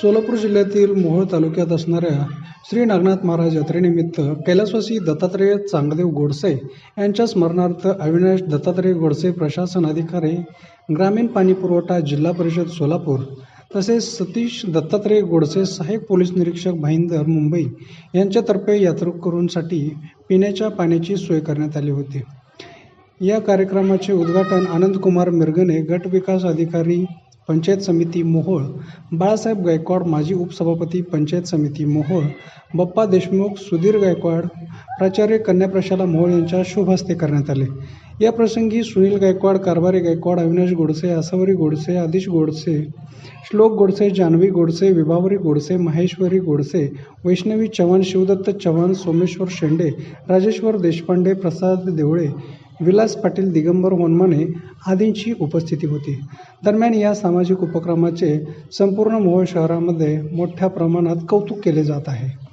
सोलापूर जिल्ह्यातील मोहोळ तालुक्यात असणाऱ्या श्री नागनाथ महाराज यात्रेनिमित्त कैलासवासी दत्तात्रेय चांगदेव गोडसे यांच्या स्मरणार्थ अविनाश दत्तात्रेय गोडसे प्रशासन अधिकारी ग्रामीण पाणीपुरवठा जिल्हा परिषद सोलापूर तसेच सतीश दत्तात्रेय गोडसे सहाय्यक पोलीस निरीक्षक भाईंदर मुंबई यांच्यातर्फे यात्रेकरूंसाठी पिण्याच्या पाण्याची सोय करण्यात आली होती. या कार्यक्रमाचे उद्घाटन आनंदकुमार मिरगणे गट विकास अधिकारी पंचायत समिती मोहोळ. बाळासाहेब गायकवाड माजी उपसभापती पंचायत समिती मोहोळ. बप्पा देशमुख सुधीर गायकवाड प्राचार्य कन्याप्रशाला मोहोळ यांच्या शुभ हस्ते करण्यात आले. या प्रसंगी सुनील गायकवाड कारभारी गायकवाड अविनाश गोडसे आसावरी गोडसे आदिश गोडसे श्लोक गोडसे जान्हवी गोडसे विभावरी गोडसे महेश्वरी गोडसे वैष्णवी चव्हाण शिवदत्त चव्हाण सोमेश्वर शेंडे राजेश्वर देशपांडे प्रसाद देवळे विलास पाटील दिगंबर होनमाने आदींची उपस्थिती होती. दरम्यान या सामाजिक उपक्रमाचे संपूर्ण मोहोळ शहरामध्ये मोठ्या प्रमाणात कौतुक केले जात आहे.